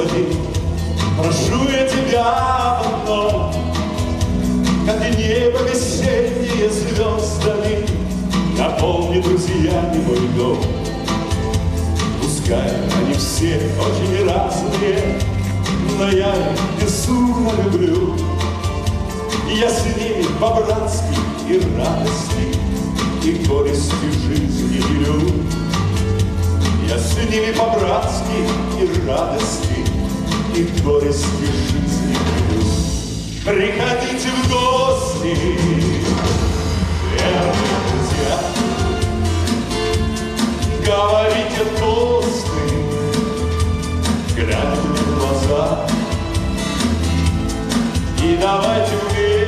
Господи, прошу я Тебя одно, Как и небо весеннее звездами, Наполни друзьями мой дом. Пускай они все очень разные, Но я их безумно люблю. Я с ними по-братски и радости, И горести жизни делю. Я с ними по-братски и радости, и горести жизни. Приходите в гости, верные друзья, говорите тосты, глядя в глаза, и давайте вместе.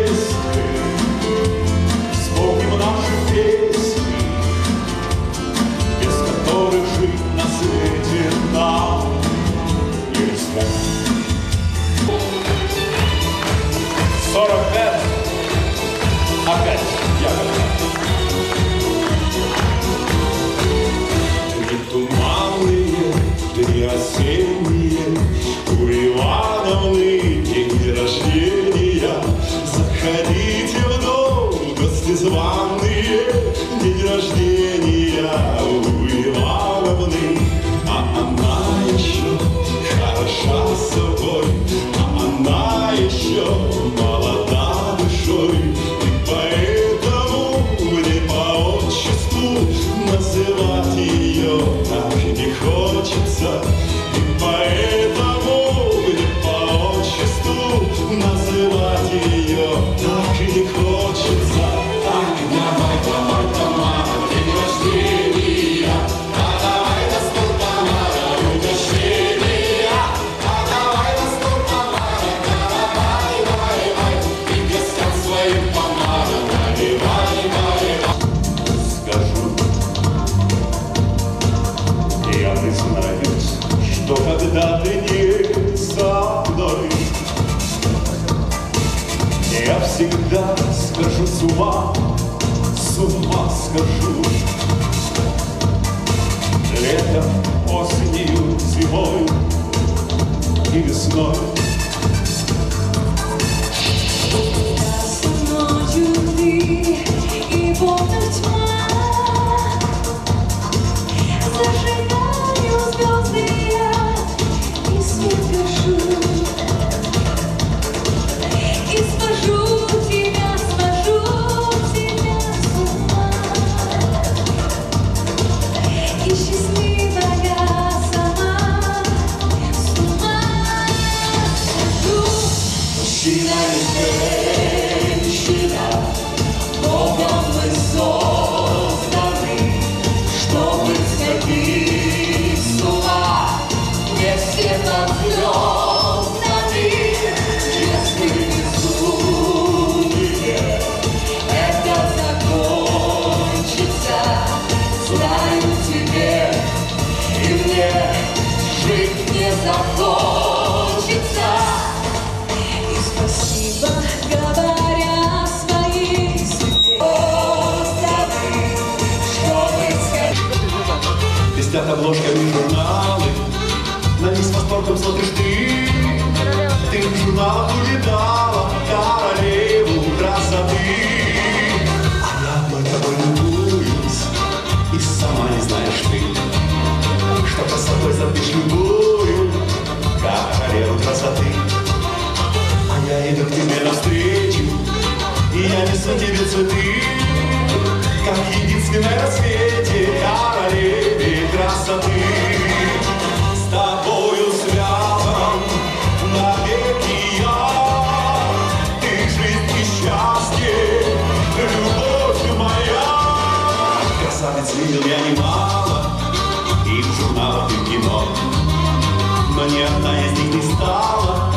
Них не стала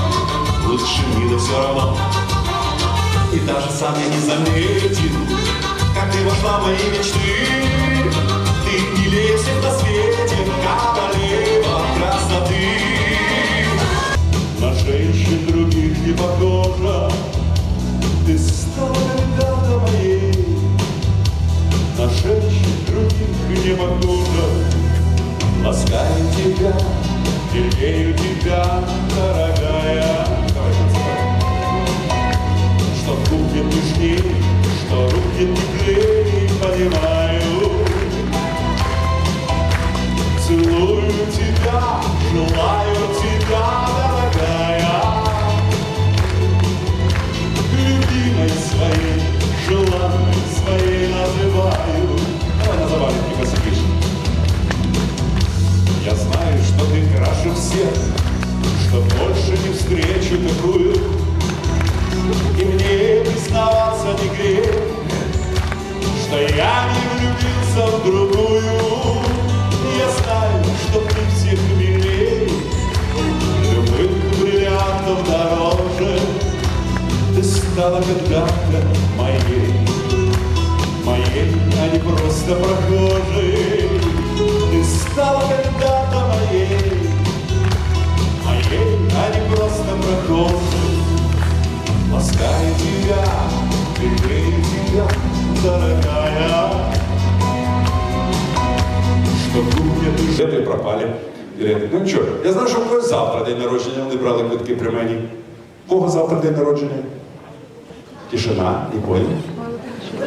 Лучше мило все равно. И даже сам я не заметил Как ты вошла в мои мечты. Ты милее всех на свете Королева красоты. На женщин других не похожа Ты стала когда-то моей. На женщин других не похожа Ласкаю тебя, терпею тебя, дорогая стала когда-то моей Моей, а не просто прохожей Ты стала когда-то моей Моей, а не просто прохожей Ласкаю тебя, любею тебя, дорогая Что будет уже Білети пропали. Білети. Ну нічого, я знаю, що в когось завтра день народження, вони брали квитки при мені. В Кого завтра день народження? Тишина і понял.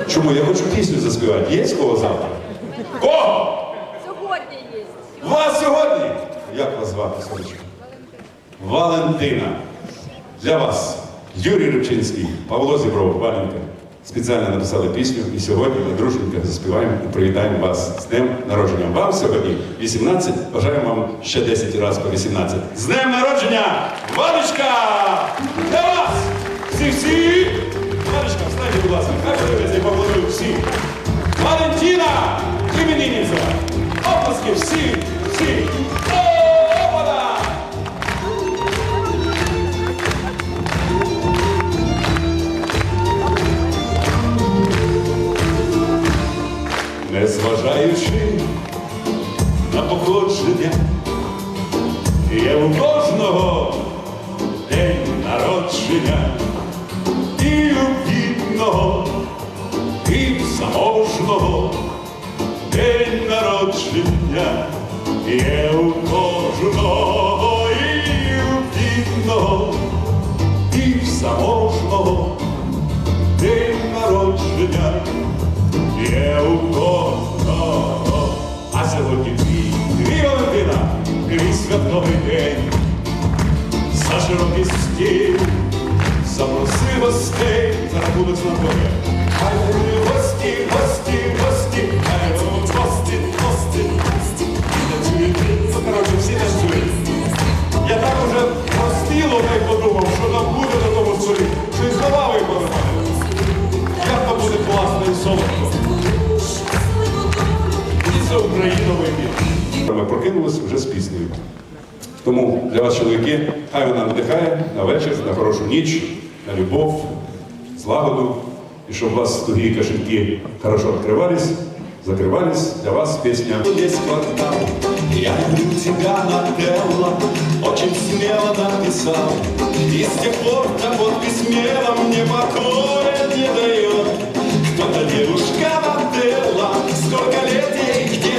Чому? Я хочу пісню заспівати. Є кого завтра? Кого? Сьогодні є. Вас сьогодні? Як вас звати, сонечко? Валентина. Для вас Юрій Рибчинський, Павло Зібров, Валенка. Спеціально написали пісню і сьогодні ми дружненько заспіваємо і привітаємо вас з днем народження. Вам сьогодні 18, бажаємо вам ще 10 разів по 18. З днем народження! Ванечка! Для вас! Всі-всі! Ванечка, встаньте, будь ласка, хай подивляться і поаплодують всі. Валентина! Іменинниця! і в заможного день народження є у кожного. А сьогодні твій, твій Валентина, твій святковий день. За широкий стіл запроси гостей за рахунок знакомих. Хай будуть гості, гості, гості, хай так уже простіло так подумав, що нам буде на тому столі, що і слова виконати. Як то буде класно і солодко. І це Україна вибір. Ми прокинулися вже з піснею. Тому для вас, чоловіки, хай вона надихає на вечір, на хорошу ніч, на любов, злагоду, і щоб у вас тугі кошельки хорошо відкривались, закривались. Для вас пісня. Весь квартал, я люблю тебя, Нателла, очень смело написал. И с тех пор та подпись смело мне покоя не дает. Кто-то девушка Нателла, сколько лет ей где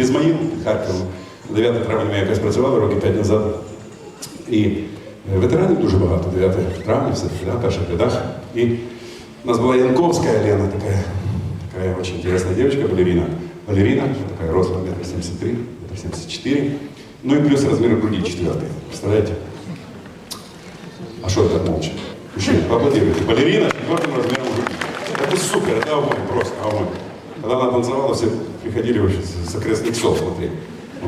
в Бізмаїл під Харковом. 9 травня ми якось працювали роки 5 назад. І е, ветеранів дуже багато, 9 травня, все да, в перших рядах. І у нас была Янковская Лена, такая, такая очень интересная девочка, балерина. Балерина, такая рослая, метр 73, метр 74. Ну и плюс размер груди четвертый. Представляете? А что это так молча? Мужчина, поаплодируйте. Балерина четвертым размером груди. Это супер, это огонь, просто огонь. Когда она танцевала, все приходили вообще с окрестных сел смотреть.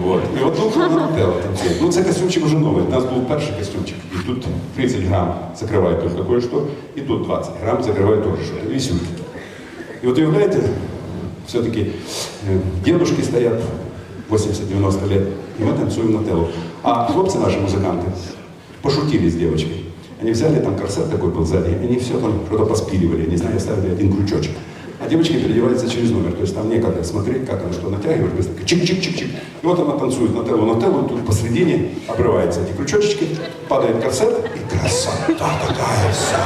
Вот. І от тут вона Нателла танцює. Ну, це костюмчик уже новий. У нас був перший костюмчик. І тут 30 грамм закриває только кое-что, і тут 20 грамм закриває теж що-то. Висюльки. І от уявляєте, все-таки э, дедушки стоят 80-90 лет, и мы танцуем на телу. А хлопцы наши музыканты пошутили с девочкой. Они взяли, там корсет такой был сзади, и они все там что-то поспиливали, не знаю, ставили один крючочек. А девочка переодевается через номер, то есть там некогда смотреть, как она что натягивает, быстро чик-чик-чик-чик. И вот она танцует на телу, на телу, тут посредине обрываются эти крючочки, падает корсет, и красота такая вся.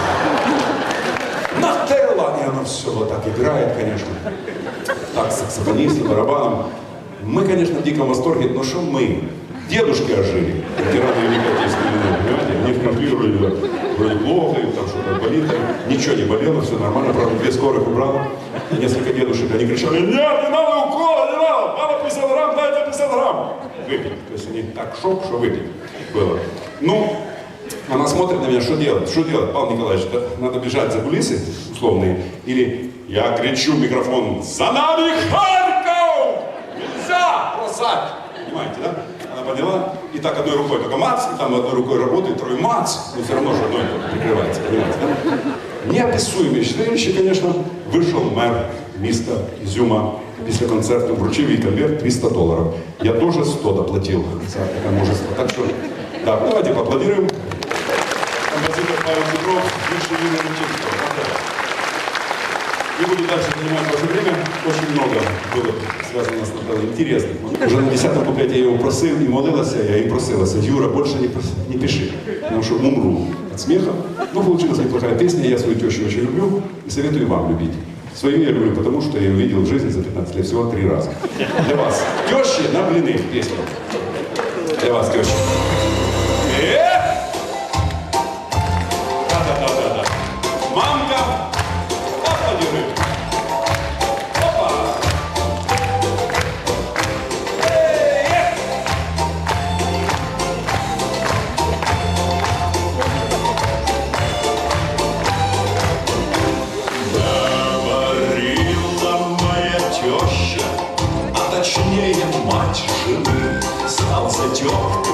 Нателла! И она все вот так играет, конечно. Так, саксофонист, с барабаном. Мы, конечно, в диком восторге, но что мы? Дедушки ожили, ветераны Великой Отечественной понимаете? Они в конфликте вроде, плохо, им там что-то болит, ничего не болело, все нормально, правда, две скорых убрало. И несколько дедушек, они кричали, нет, не надо укола, не надо, мало 50 грамм, дайте 50 грамм. Выпить. То есть они так шок, что выпить было. Ну, она смотрит на меня, что делать? Что делать, Павел Николаевич? Да надо бежать за кулисы условные? Или я кричу в микрофон, за нами Харьков! Нельзя бросать! Понимаете, да? Она поняла, и так одной рукой только мац, и там одной рукой работает, второй мац, но все равно же одной только прикрывается, понимаете, да? Неописуемое зрелище, конечно, вышел мэр міста Ізюма після концерту, вручив їй конверт 300 доларів. Я теж 100 доплатив за таке мужество. Так що, да, давайте поаплодируем. Композитор Павел Петров, бывший Юрий Лучинского. Не буду дальше занимать ваше время. Очень много было связано с Натальей интересных. Уже на 10 куплеті я його просив і молилася, я і просилася. Юра, больше не, прос- не пиши, потому что умру от смеха. Но получилась неплохая песня, я свою тещу очень люблю и советую вам любить. Свою я люблю, потому что я ее видел в жизни за 15 лет всего три раза. Для вас. Тещи на блины песня. Для вас, теща. Эх! set you up.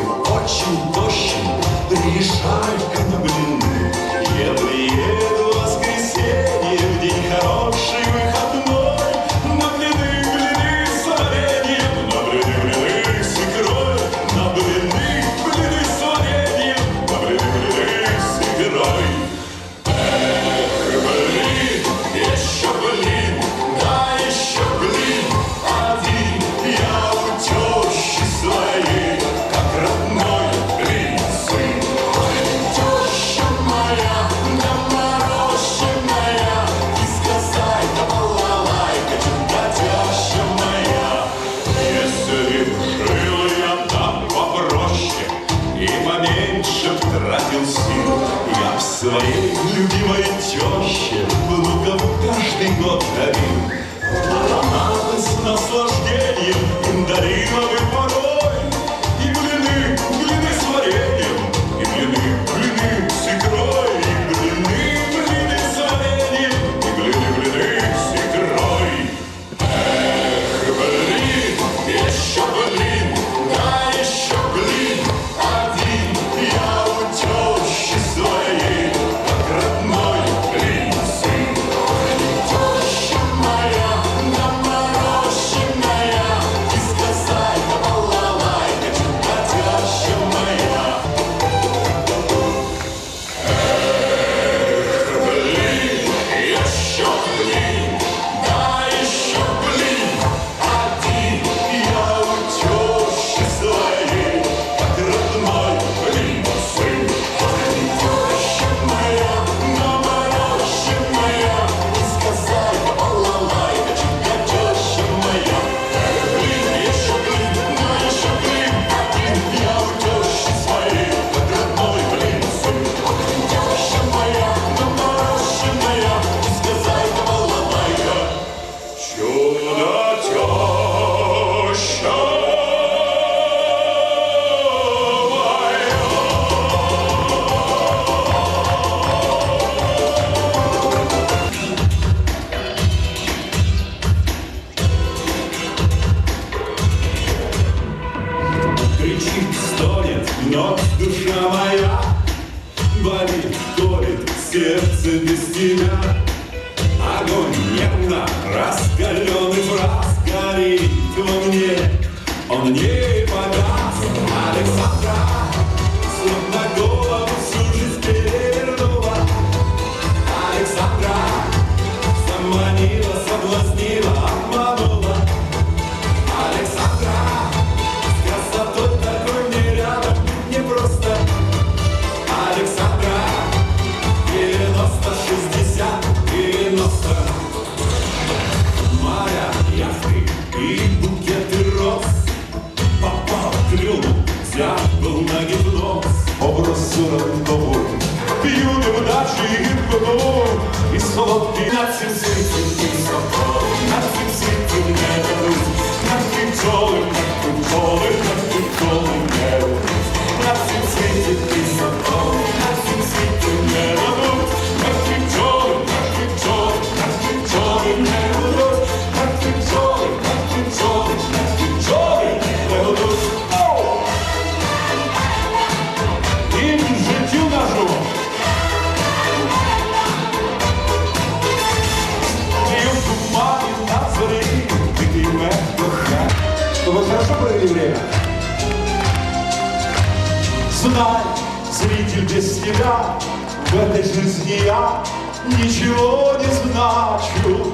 В этой жизни я ничего не значу